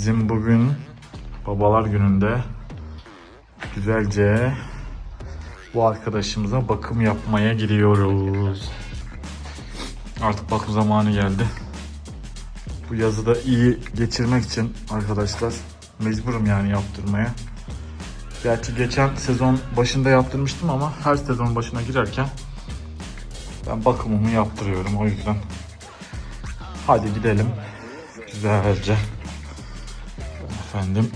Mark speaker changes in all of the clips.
Speaker 1: Bizim bugün babalar gününde güzelce bu arkadaşımıza bakım yapmaya gidiyoruz. Artık bakım zamanı geldi. Bu yazı da iyi geçirmek için arkadaşlar mecburum yani yaptırmaya. Gerçi geçen sezon başında yaptırmıştım ama her sezon başına girerken ben bakımımı yaptırıyorum o yüzden. Hadi gidelim güzelce. Efendim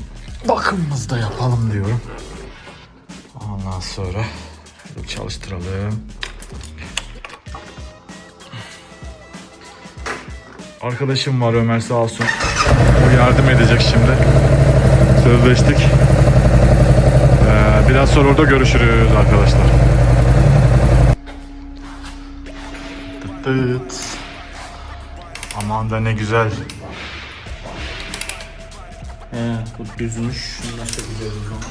Speaker 1: bakımımızı da yapalım diyorum. Ondan sonra çalıştıralım. Arkadaşım var Ömer sağ olsun. O yardım edecek şimdi. Sözleştik. Ee, biraz sonra orada görüşürüz arkadaşlar. Tıt tıt. Aman da ne güzel.
Speaker 2: He bu düzmüş. Nasıl güzel o zaman.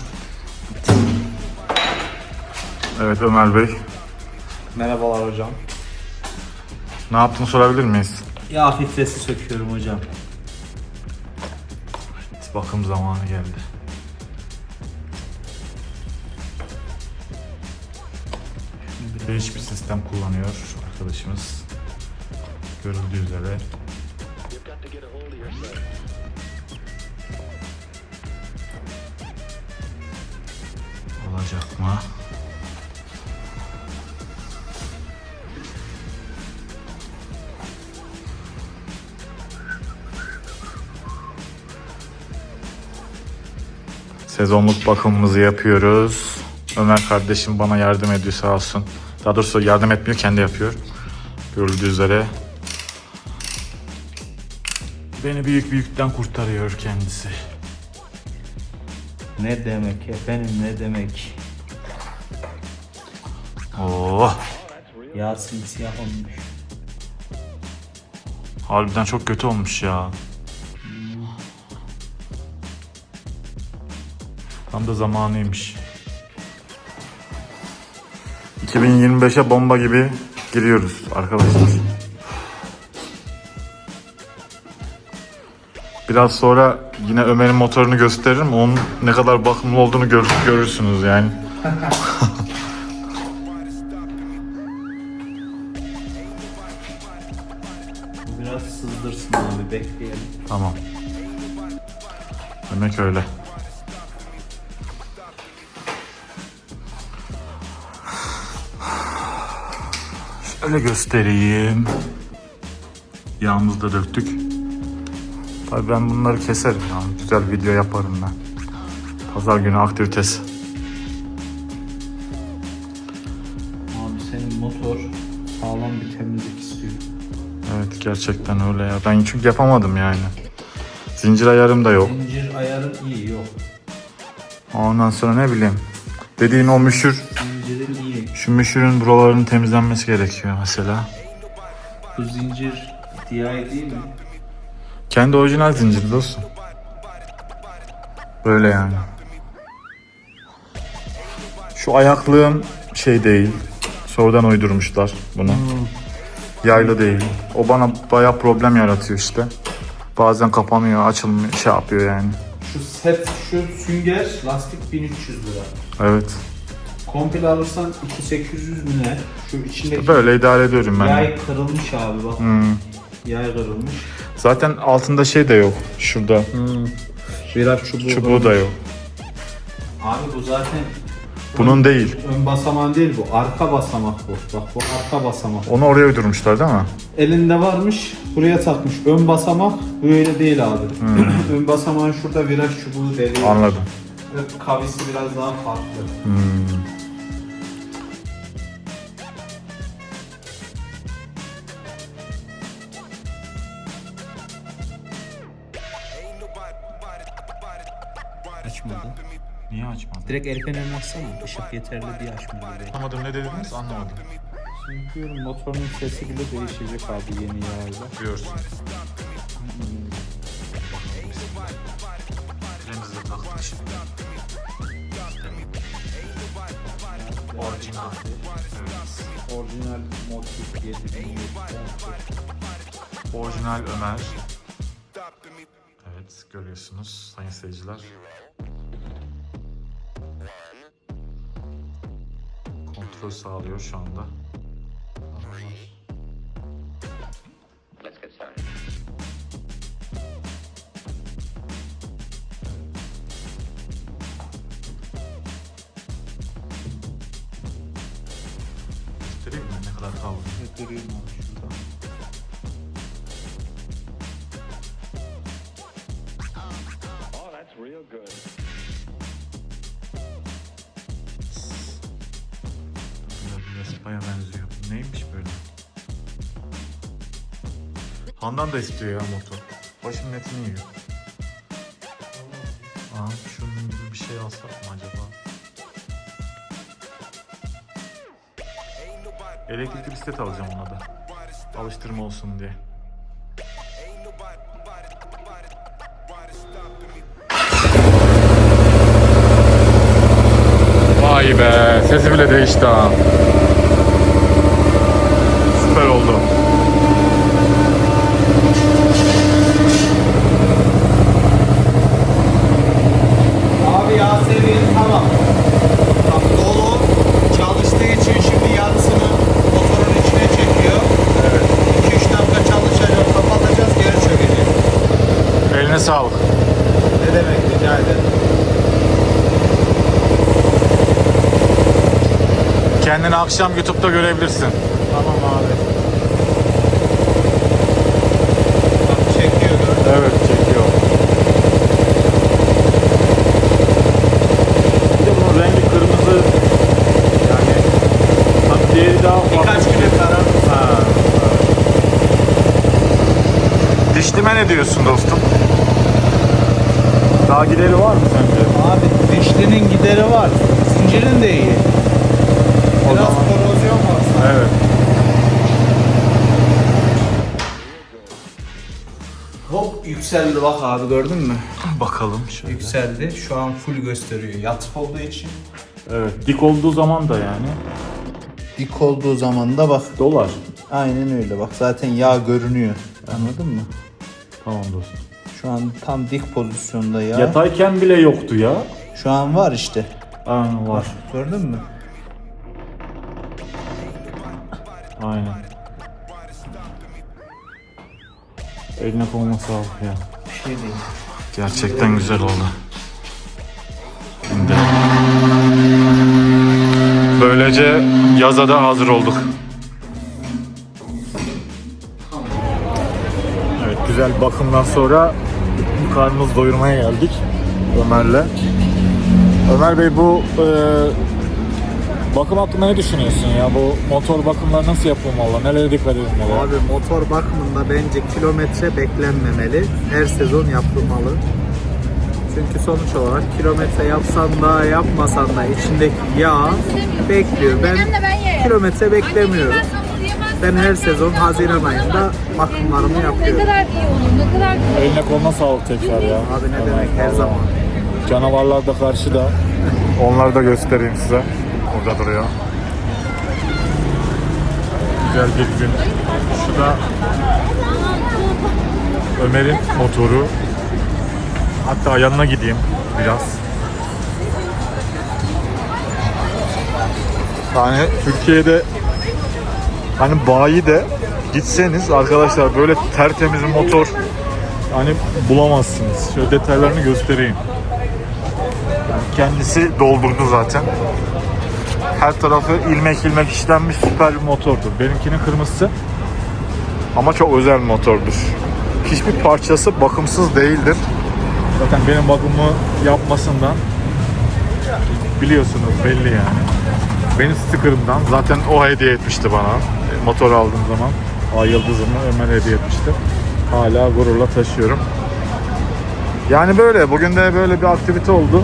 Speaker 1: Evet Ömer Bey.
Speaker 2: Merhabalar hocam.
Speaker 1: Ne yaptığını sorabilir miyiz?
Speaker 2: Yağ filtresi söküyorum hocam.
Speaker 1: Bakım zamanı geldi. Değişik bir sistem kullanıyor arkadaşımız. Görüldüğü üzere. Olacak mı? Sezonluk bakımımızı yapıyoruz. Ömer kardeşim bana yardım ediyor sağ olsun. Daha doğrusu yardım etmiyor kendi yapıyor. Görüldüğü üzere. Beni büyük büyükten kurtarıyor kendisi.
Speaker 2: Ne demek efendim ne demek.
Speaker 1: Oh,
Speaker 2: Yağ simsiyah olmuş.
Speaker 1: harbiden çok kötü olmuş ya. Tam da zamanıymış. 2025'e bomba gibi giriyoruz arkadaşlar. Biraz sonra yine Ömer'in motorunu gösteririm. Onun ne kadar bakımlı olduğunu gör- görürsünüz yani.
Speaker 2: Biraz sızdırsın abi bekleyelim.
Speaker 1: Tamam. Demek öyle. Şöyle göstereyim. Yağımızı da döktük. Tabii ben bunları keserim ya. Güzel video yaparım ben. Pazar günü aktivitesi.
Speaker 2: Abi senin motor sağlam bir temizlik istiyor.
Speaker 1: Evet gerçekten öyle ya. Ben çünkü yapamadım yani. Zincir ayarım da yok.
Speaker 2: Zincir ayarın iyi yok.
Speaker 1: Ondan sonra ne bileyim. Dediğin o müşür
Speaker 2: Zincirin iyi.
Speaker 1: Şu müşürün buralarının temizlenmesi gerekiyor mesela.
Speaker 2: Bu zincir DI değil mi?
Speaker 1: Kendi orijinal zinciri dostum. Böyle yani. Şu ayaklığım şey değil. Sonradan uydurmuşlar bunu. Yaylı değil. O bana baya problem yaratıyor işte. Bazen kapanıyor, açılmıyor, şey yapıyor yani.
Speaker 2: Şu set, şu sünger lastik 1300 lira.
Speaker 1: Evet.
Speaker 2: Komple alırsan 2800 mü ne? Şu içindeki
Speaker 1: Böyle idare ediyorum ben.
Speaker 2: yay kırılmış abi bak.
Speaker 1: Hmm.
Speaker 2: Yay kırılmış.
Speaker 1: Zaten altında şey de yok. Şurada.
Speaker 2: Viraj çubuğu.
Speaker 1: Çubuğu da yok.
Speaker 2: Abi bu zaten
Speaker 1: Bunun değil.
Speaker 2: ön basamak değil bu. Arka basamak bu. Bak bu arka basamak.
Speaker 1: Onu oraya uydurmuşlar değil mi?
Speaker 2: Elinde varmış buraya takmış. Ön basamak böyle değil abi. ön basamağın şurada viraj çubuğu deliği.
Speaker 1: Anladım.
Speaker 2: Kavisi biraz daha farklı.
Speaker 1: Hmm.
Speaker 2: Açmadı.
Speaker 1: Niye açmadın?
Speaker 2: Direkt el fenerini açsana. Işık yeterli diye açmadı.
Speaker 1: Anlamadım ne dediniz anlamadım.
Speaker 2: Şimdi diyorum motorun sesi bile değişecek abi yeni yağıyla.
Speaker 1: Diyorsun. Frenizi de taktık şimdi. Orijinal.
Speaker 2: Orijinal motif 7000
Speaker 1: Orijinal Ömer. Seyirciler. Kontrol sağlıyor şu anda. Göstereyim mi ne kadar kaldı?
Speaker 2: Görüyorum abi
Speaker 1: Handan da istiyor ya motor. Başımın etini yiyor. Aa, şunun gibi bir şey alsak mı acaba? Elektrikli bisiklet alacağım ona da. Alıştırma olsun diye. Vay be, sesi bile değişti ha. Süper oldu.
Speaker 2: Abi yağ seviyeni tamam. Bak dolu çalıştığı için şimdi yarısını motorun içine çekiyor. Evet. 2-3 dakika çalışacak, kapatacağız, geri çökecek.
Speaker 1: Eline sağlık.
Speaker 2: Ne demek rica ederim.
Speaker 1: Kendini akşam YouTube'da görebilirsin.
Speaker 2: Tamam abi. Bak çekiyor gördün.
Speaker 1: Evet, çekiyor. Bir de bunun rengi kırmızı. Yani tabii diğeri daha farklı.
Speaker 2: Birkaç güne karar.
Speaker 1: Ha, evet. Dişlime ne diyorsun dostum? Daha gideri var mı sence?
Speaker 2: Abi dişlinin gideri var. Zincirin de iyi.
Speaker 1: O
Speaker 2: Biraz
Speaker 1: zaman-
Speaker 2: korozyon var. sadece.
Speaker 1: Evet.
Speaker 2: Hop yükseldi bak abi gördün mü?
Speaker 1: Bakalım şöyle.
Speaker 2: Yükseldi. Şu an full gösteriyor. Yatık olduğu için.
Speaker 1: Evet, dik olduğu zaman da yani
Speaker 2: Dik olduğu zaman da bak.
Speaker 1: dolar.
Speaker 2: Aynen öyle bak zaten yağ görünüyor. Anladın mı?
Speaker 1: Tamam dostum.
Speaker 2: Şu an tam dik pozisyonda yağ.
Speaker 1: Yatayken bile yoktu ya.
Speaker 2: Şu an var işte.
Speaker 1: Aynen var.
Speaker 2: Gördün mü?
Speaker 1: Aynen. Eline koluna sağlık ya.
Speaker 2: Bir şey değil.
Speaker 1: Gerçekten güzel oldu. Şimdi böylece yaza da hazır olduk. Evet güzel bakımdan sonra karnımız doyurmaya geldik Ömer'le. Ömer Bey bu e, bakım hakkında ne düşünüyorsun ya? Bu motor bakımları nasıl yapılmalı? Nelere dikkat edilmeli?
Speaker 3: Abi motor bakımında bence kilometre beklenmemeli. Her sezon yapılmalı. Çünkü sonuç olarak kilometre yapsan da yapmasan da içindeki yağ bekliyor. Ben kilometre beklemiyorum. Ben her sezon Haziran ayında bakımlarımı
Speaker 4: Ne
Speaker 3: yapıyorum.
Speaker 4: kadar iyi olur, ne kadar
Speaker 1: Eline koluna sağlık tekrar ya.
Speaker 3: Abi ne demek her zaman.
Speaker 1: Canavarlar da karşıda. Onları da göstereyim size. Orada duruyor. Güzel bir gün. Şu da Ömer'in motoru. Hatta yanına gideyim biraz. Yani Türkiye'de hani bayi de gitseniz arkadaşlar böyle tertemiz motor hani bulamazsınız. Şöyle detaylarını göstereyim. Yani kendisi doldurdu zaten. Her tarafı ilmek ilmek işlenmiş süper bir motordur. Benimkinin kırmızısı ama çok özel motordur. Hiçbir parçası bakımsız değildir. Zaten benim bakımı yapmasından biliyorsunuz belli yani. Benim stickerımdan zaten o hediye etmişti bana. Motor aldığım zaman Ay yıldızımı Ömer hediye etmişti. Hala gururla taşıyorum. Yani böyle. Bugün de böyle bir aktivite oldu.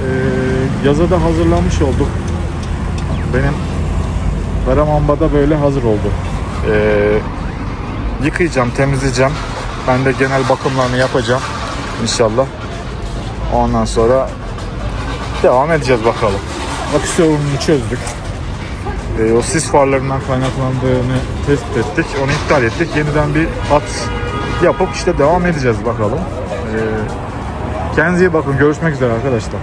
Speaker 1: Ee, yaza da hazırlanmış olduk. Benim Karamamba da böyle hazır oldu. Ee, yıkayacağım, temizleyeceğim. Ben de genel bakımlarını yapacağım inşallah. Ondan sonra devam edeceğiz bakalım. Akü sorununu çözdük. Ee, o sis farlarından kaynaklandığını tespit ettik. Onu iptal ettik. Yeniden bir hat yapıp işte devam edeceğiz bakalım. Ee, kendinize iyi bakın. Görüşmek üzere arkadaşlar.